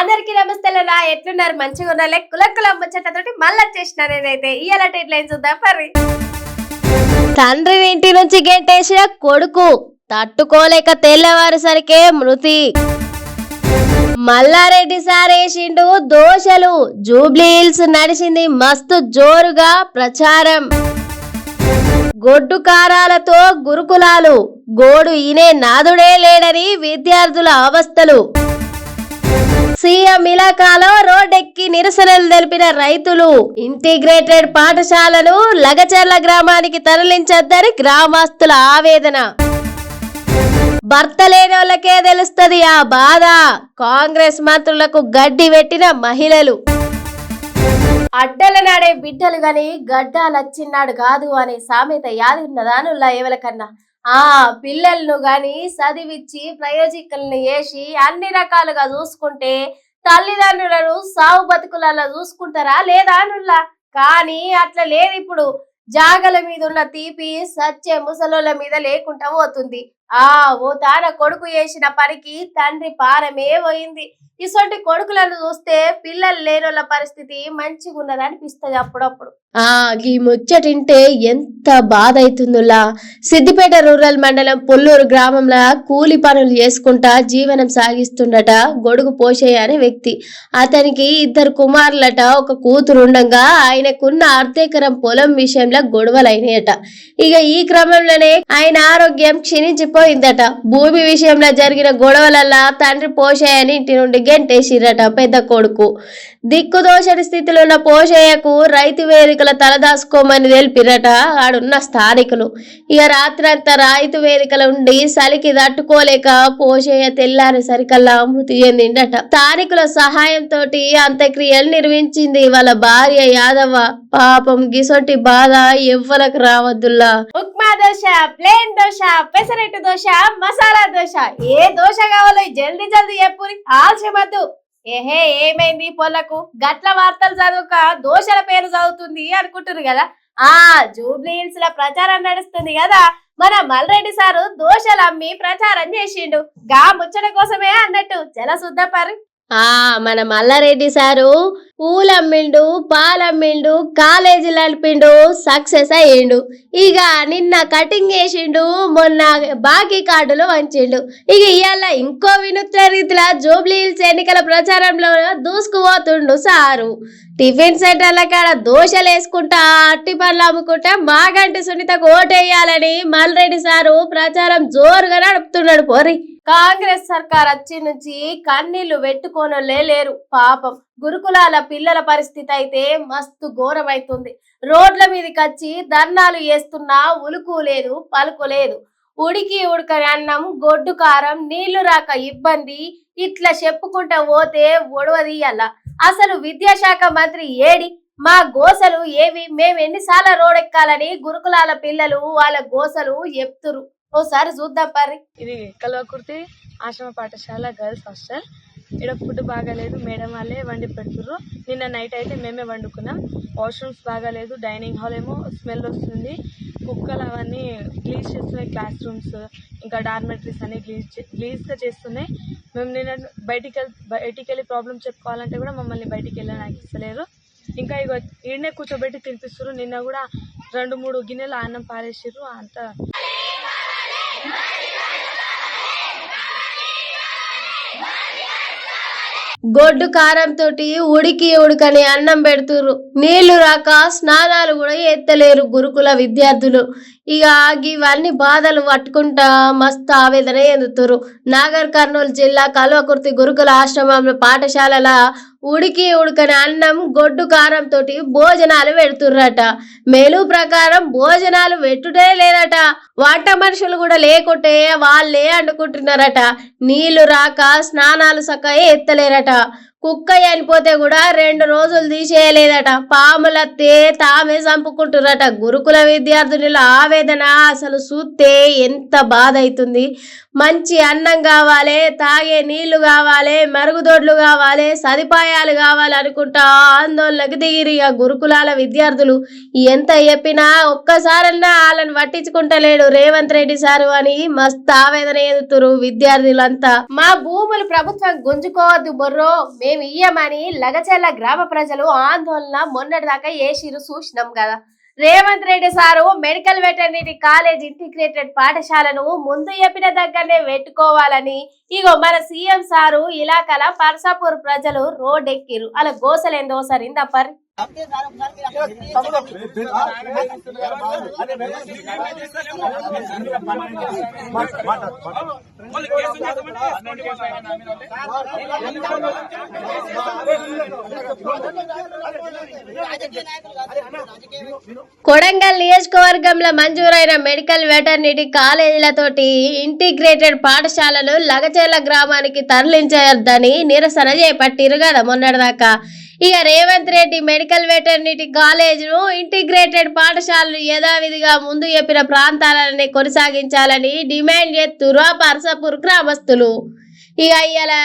అందరికి నమస్తేలా ఎట్లున్నారు? మంచిగా ఉండాలి కులకుల ముచ్చటతోటి మళ్ళీ వచ్చేసిన నేనైతే. ఇవాళ టైట్లైన్ చూద్దాం? పర్రి. తండ్రి ఇంటి నుంచి గెంటేసిన కొడుకు తట్టుకోలేక తెల్లవారుసరికే మృతి. మల్లారెడ్డి సారేసిండు దోశలు జూబ్లీ హిల్స్ నడిచింది మస్తు జోరుగా ప్రచారం. గొడ్డు కారాలతో గురుకులాలు. గోడు ఇనే నాదుడే లేడని విద్యార్థుల అవస్థలు. సీఎం ఇలాకాలో రోడ్డెక్కి నిరసనలు తెలిపిన రైతులు ఇంటిగ్రేటెడ్ పాఠశాలను లగచర్ల గ్రామానికి తరలించొద్దని గ్రామస్తుల ఆవేదన. భర్త లేనోళ్ళకే తెలుస్తది ఆ బాధ. కాంగ్రెస్ మంత్రులకు గడ్డి పెట్టిన మహిళలు. అడ్డల నాడే బిడ్డలు గాని గడ్డాలచ్చిన్నాడు కాదు అనే సామెత యాది ఉన్నదానుల్లా ఎవరికన్నా? ఆ పిల్లలను గాని చదివిచ్చి ప్రయోజకులను వేసి అన్ని రకాలుగా చూసుకుంటే తల్లిదండ్రులను సాగు బతుకులలో చూసుకుంటారా? లేదా అనుల్లా? కానీ అట్లా లేదు ఇప్పుడు జాగల మీద ఉన్న తీపి సచ్చే ముసలోళ్ళ మీద లేకుండా పోతుంది. ఆ ఓ తాన కొడుకు చేసిన పనికి తండ్రి పారమే పోయింది. ఇసొంటి కొడుకులను చూస్తే పిల్లలు లేనోళ్ళ పరిస్థితి మంచిగా ఉన్నది అనిపిస్తుంది అప్పుడప్పుడు. ఆ ఈ ముచ్చటింటే ఎంత బాధ అవుతుందిలా సిద్దిపేట రూరల్ మండలం పొల్లూరు గ్రామంలో కూలి పనులు చేసుకుంటా జీవనం సాగిస్తుండట గొడుగు పోషయ్య అనే వ్యక్తి. అతనికి ఇద్దరు కుమారులట ఒక కూతురు ఉండగా ఆయనకున్న అర్ధేకరం పొలం విషయంలో గొడవలైనాయట. ఇక ఈ క్రమంలోనే ఆయన ఆరోగ్యం పోయిందట. భూమి విషయంలో జరిగిన గొడవలల్ల తండ్రి పోషయ్యని ఇంటి నుండి గెంటేసిరట పెద్ద కొడుకు. దిక్కుదోషడి స్థితిలో ఉన్న పోషయ్యకు రైతు వేదికల తలదాసుకోమని తెలిపిరట ఆడున్న స్థానికులు. ఇక రాత్రంతా రైతు వేదికల ఉండి సలికి తట్టుకోలేక పోషయ్య తెల్లారి సరికల్లా మృతి చెందిండట స్థానికుల సహాయంతో అంత్యక్రియలు నిర్వహించింది వాళ్ళ భార్య యాదవ పాపం గిసొంటి బాధ ఎవ్వలకు రావద్దుల్లా. దోశ ప్లేన్ దోశ పెసరట్టు దోశ మసాలా దోశ. ఏ దోశ కావాలో జల్దీ జల్దీ ఎప్పుడు ఆల్చమద్దు ఏహే ఏమైంది పొలకు? గట్ల వార్తలు చదువుక దోశల పేరు చదువుతుంది అనుకుంటున్నారు కదా? ఆ జూబ్లీ హిల్స్లో ప్రచారం నడుస్తుంది కదా? మన మల్రెడ్డి సారు దోశలు అమ్మి ప్రచారం చేసిండు. గా ముచ్చట కోసమే అన్నట్టు. జల శుద్ధపరి. ఆ మన మల్లారెడ్డి సారు పూలమ్మిండు పాలమ్మిండు కాలేజీ నడిపిండు సక్సెస్ అయ్యిండు. ఇక నిన్న కటింగ్ చేసిండు మొన్న బాకీ కార్డులు వంచిండు ఇక ఇవాళ ఇంకో వినూత్న రీతిలో జూబ్లీ హిల్స్ ఎన్నికల ప్రచారంలో దూసుకుపోతుండు సారు. టిఫిన్ సెంటర్ల కాడ దోశలు వేసుకుంటా అట్టి పండ్లు అమ్ముకుంటా మాగంటి సునీతకు ఓటేయాలని మల్రెడ్డి సారు ప్రచారం జోరుగా నడుపుతున్నాడు పోరి. కాంగ్రెస్ సర్కార్ వచ్చి నుంచి కన్నీళ్ళు పెట్టుకోనలే లేరు పాపం. గురుకులాల పిల్లల పరిస్థితి అయితే మస్తు ఘోరమైతుంది. రోడ్ల మీదకి వచ్చి ధర్నాలు వేస్తున్నా ఉలుకు లేదు పలుకు లేదు. ఉడికి ఉడకని అన్నం గొడ్డు కారం నీళ్ళు రాక ఇబ్బంది. ఇట్లా చెప్పుకుంటా పోతే ఒడవదీయాల. అసలు విద్యాశాఖ మంత్రి ఏడి? మా గోసలు ఏవి? మేము ఎన్నిసార్లు రోడెక్కాలని గురుకులాల పిల్లలు వాళ్ళ గోసలు చెప్తురు ఓసారి చూద్దాం పర్రి. ఇది కల్వకుర్తి ఆశ్రమ పాఠశాల గర్ల్స్ హాస్టల్. ఇక్కడ ఫుడ్ బాగాలేదు మేడం వాళ్ళే వండి పెడుతుర్రు. నిన్న నైట్ అయితే మేమే వండుకున్నాం. వాష్రూమ్స్ బాగాలేదు డైనింగ్ హాల్ ఏమో స్మెల్ వస్తుంది. కుక్కలు అవన్నీ గ్లీజ్ చేస్తున్నాయి క్లాస్ రూమ్స్ ఇంకా డార్మెటరీస్ అన్ని క్లీన్ క్లీన్స్గా చేస్తున్నాయి. మేము నిన్న బయటికి వెళ్ళి బయటికి వెళ్ళి ప్రాబ్లం చెప్పుకోవాలంటే కూడా మమ్మల్ని బయటికి వెళ్ళడానికి ఇస్తలేరు. ఇంకా ఇక ఈడనే కూర్చోబెట్టి తినిపిస్తారు నిన్న కూడా రెండు మూడు గిన్నెలు అన్నం పారేసారు అంతా గొడ్డు కారం తోటి ఉడికి ఉడికని అన్నం పెడుతుర్రు. నీళ్ళు రాక స్నానాలు కూడా ఎత్తలేరు గురుకుల విద్యార్థులు. ఇక ఇవన్నీ బాధలు పట్టుకుంటా మస్తు ఆవేదన ఎందుతురు నాగర్ కర్నూలు జిల్లా కల్వకుర్తి గురుకుల ఆశ్రమంలో పాఠశాలల ఉడికి ఉడకని అన్నం గొడ్డు కారంతో భోజనాలు పెడుతుర్రట. మెను ప్రకారం భోజనాలు పెట్టుటే లేదట. వంట మనుషులు కూడా లేకుంటే వాళ్ళే అండుకుంటున్నారట. నీళ్ళు రాక స్నానాలు సక్కగా ఎత్తలేరట. కుక్క చనిపోతే కూడా రెండు రోజులు తీసేయలేదట. పాములత్తే తామే చంపుకుంటురట గురుకుల విద్యార్థుల ఆవేదన అసలు చూస్తే ఎంత బాధ అవుతుంది. మంచి అన్నం కావాలి తాగే నీళ్ళు కావాలి మరుగుదొడ్లు కావాలి సదుపాయాలు కావాలి అనుకుంటా ఆందోళనకు దిగిరి ఆ గురుకులాల విద్యార్థులు. ఎంత చెప్పినా ఒక్కసారన్నా వాళ్ళని పట్టించుకుంటలేడు రేవంత్ రెడ్డి సారు అని మస్తు ఆవేదన ఎదుతురు విద్యార్థులంతా. మా భూములు ప్రభుత్వం గుంజుకోవద్దు బొర్రో మేము ఇయ్యమని లగచెల్ల గ్రామ ప్రజలు ఆందోళన మొన్నటిదాకా ఏసిరు చూసినాం కదా. Revanth Reddy sir medical veterinary college integrated పాఠశాలను ముందు చెప్పిన దగ్గరనే పెట్టుకోవాలని ఇగో మన సీఎం సారు ఇలాకల పర్సాపూర్ ప్రజలు రోడ్ ఎక్కిరు అలా గోసలేందో సరిందా పరి కొడంగల్ నియోజకవర్గంలో మంజూరైన మెడికల్ వెటర్నరీ కాలేజీలతోటి ఇంటిగ్రేటెడ్ పాఠశాలలు లగచేర్ల గ్రామానికి తరలించొద్దని నిరసన చేపట్టిరు కదా మొన్నటిదాకా ఇక రేవంత్ రెడ్డి మెడికల్ వెటర్నిటీ కాలేజీను ఇంటిగ్రేటెడ్ పాఠశాలలు యథావిధిగా ముందు చెప్పిన ప్రాంతాలని కొనసాగించాలని డిమాండ్ చేస్తురు పరసపుర పరసపూర్ గ్రామస్తులు. ఇక ఇలా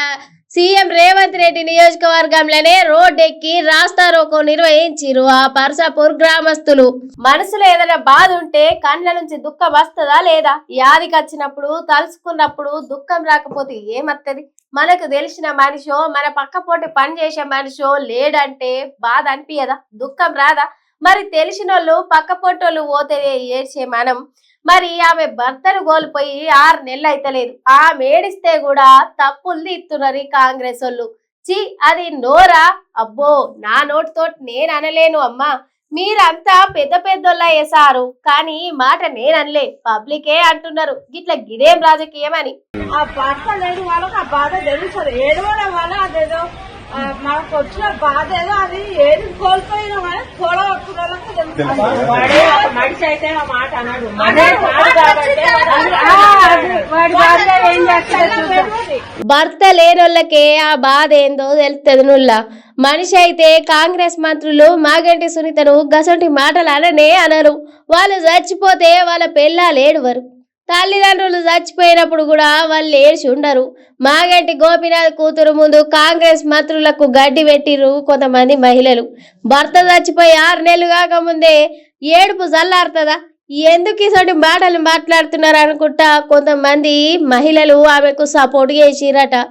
సీఎం రేవంత్ రెడ్డి నియోజకవర్గంలోనే రోడ్డెక్కి ఎక్కి రాస్తా రోకో నిర్వహించిరు ఆ పర్సాపూర్ గ్రామస్తులు. మనసులో ఏదైనా బాధ ఉంటే కండ్ల నుంచి దుఃఖం వస్తుందా లేదా? యాదికి వచ్చినప్పుడు తలుసుకున్నప్పుడు దుఃఖం రాకపోతే ఏమత్తది? మనకు తెలిసిన మనిషో మన పక్కపోటి పని చేసే మనిషో లేడంటే బాధ అనిపించదా దుఃఖం రాదా? మరి తెలిసిన వాళ్ళు పక్క పొట్టోళ్ళు పోతే ఏడ్చే మనం. మరి ఆమె భర్తను కోల్పోయి ఆరు నెలలు అయితలేదు. ఆమె ఏడిస్తే కూడా తప్పులు తీస్తున్నారు ఈ కాంగ్రెస్ వాళ్ళు. చి అది నోరా? అబ్బో నా నోటితో నేను అనలేను అమ్మా. మీరంతా పెద్ద పెద్దోళ్ళ వేసారు కానీ ఈ మాట నేను అనలే. పబ్లికే అంటున్నారు. గిట్ల గిదేం రాజకీయం అని. ఆ భర్త లేని వాళ్ళకి ఆ బాధ తెలుస్తుంది ఏడవడం వల్ల అదేదో మనకు వచ్చిన బాధ ఏదో అది ఏది కోల్పోయిన కూడగొట్టుకున్న మనిషి అయితే ఆ మాట అన్నాడు. భర్త లేనోళ్ళకే ఆ బాధ ఏందో తెలుస్తుంది నుల్లా మనిషి అయితే కాంగ్రెస్ మంత్రులు మాగంటి సునీతను గసంటి మాటలు అననే అనరు. వాళ్ళు చచ్చిపోతే వాళ్ళ పెళ్ళాలు ఏడువరు తల్లిదండ్రులు చచ్చిపోయినప్పుడు కూడా వాళ్ళు ఏడ్చి ఉండరు. మాగంటి గోపినాథ్ కూతురు ముందు కాంగ్రెస్ మంత్రులకు గడ్డి పెట్టిరు కొంతమంది మహిళలు. భర్త చచ్చిపోయి ఆరు నెలలు కాకముందే ఏడుపు చల్లారుతుందా ఎందుకు ఇసటి మాటలు మాట్లాడుతున్నారు అనుకుంటా కొంతమంది మహిళలు ఆమెకు సపోర్ట్ చేసిరట.